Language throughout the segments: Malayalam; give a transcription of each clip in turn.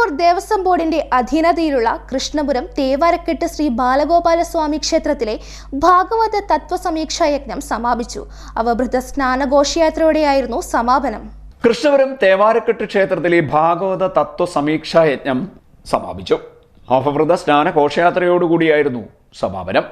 തിരുവിതാംകൂർ ദേവസ്വം ബോർഡിന്റെ അധീനതയിലുള്ള കൃഷ്ണപുരം തേവാരക്കെട്ട് ശ്രീ ബാലഗോപാല സ്വാമി ക്ഷേത്രത്തിലെ ഭാഗവത തത്വസമീക്ഷാ യജ്ഞം സമാപിച്ചു. അവഭൃത സ്നാനഘോഷയാത്രയോടെയായിരുന്നു സമാപനം. കൃഷ്ണപുരം തേവാരക്കെട്ട് ക്ഷേത്രത്തിലെ ഭാഗവത തത്വ സമീക്ഷാ യജ്ഞം സമാപിച്ചു. അവഭൃത സ്നാന ഘോഷയാത്രയോടുകൂടിയായിരുന്നു സമാപനം.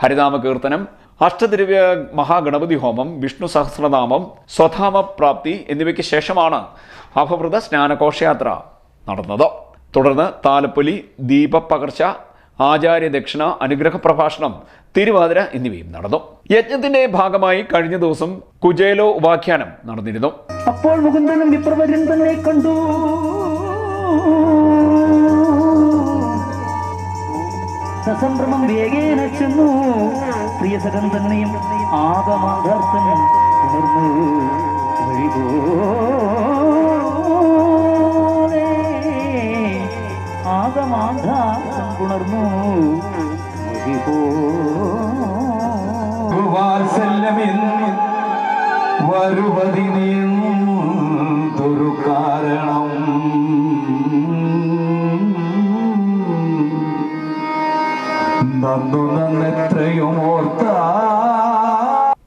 ഹരിനാമ കീർത്തനം അഷ്ടദ്രവ്യ മഹാഗണപതി ഹോമം വിഷ്ണു സഹസ്രനാമം സ്വധാമ പ്രാപ്തി എന്നിവയ്ക്ക് ശേഷമാണ് അഭവൃത സ്നാനഘോഷയാത്ര നടന്നത്. തുടർന്ന് താലപ്പൊലി ദീപപ്പകർച്ച ആചാര്യ ദക്ഷിണ അനുഗ്രഹ പ്രഭാഷണം തിരുവാതിര എന്നിവയും നടന്നു. യജ്ഞത്തിന്റെ ഭാഗമായി കഴിഞ്ഞ ദിവസം കുജേലോ ഉപാഖ്യാനം നടന്നിരുന്നു. അപ്പോൾ മുകുന്ദനും വിപ്രവരൻ തന്നെ കണ്ടു. സസംഭ്രമം വേഗേന ചെന്നു. പ്രിയ തന്നെയും ആകമാദാർത്ഥം ഉണർന്നു വഴിപോലെ ആകമാദാർത്ഥം ഉണർന്നു വഴിപോ വാത്സല്യമെന്ന് വരുവതിനെന്തൊരു കാരണം. നന്നു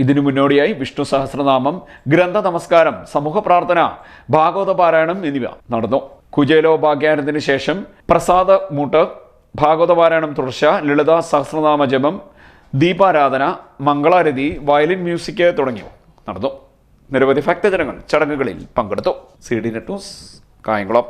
ഇതിനു മുന്നോടിയായി വിഷ്ണു സഹസ്രനാമം ഗ്രന്ഥ നമസ്കാരം സമൂഹ പ്രാർത്ഥന ഭാഗവത പാരായണം എന്നിവ നടന്നു. കുചേലോപാഖ്യാനത്തിന് ശേഷം പ്രസാദ മൂട്ട് ഭാഗവത പാരായണം തുടർച്ച ലളിത സഹസ്രനാമ ജപം ദീപാരാധന മംഗളാരതി വയലിൻ മ്യൂസിക് തുടങ്ങിയവ നടന്നു. നിരവധി ഭക്തജനങ്ങൾ ചടങ്ങുകളിൽ പങ്കെടുത്തു. C D net news Kayamkulam.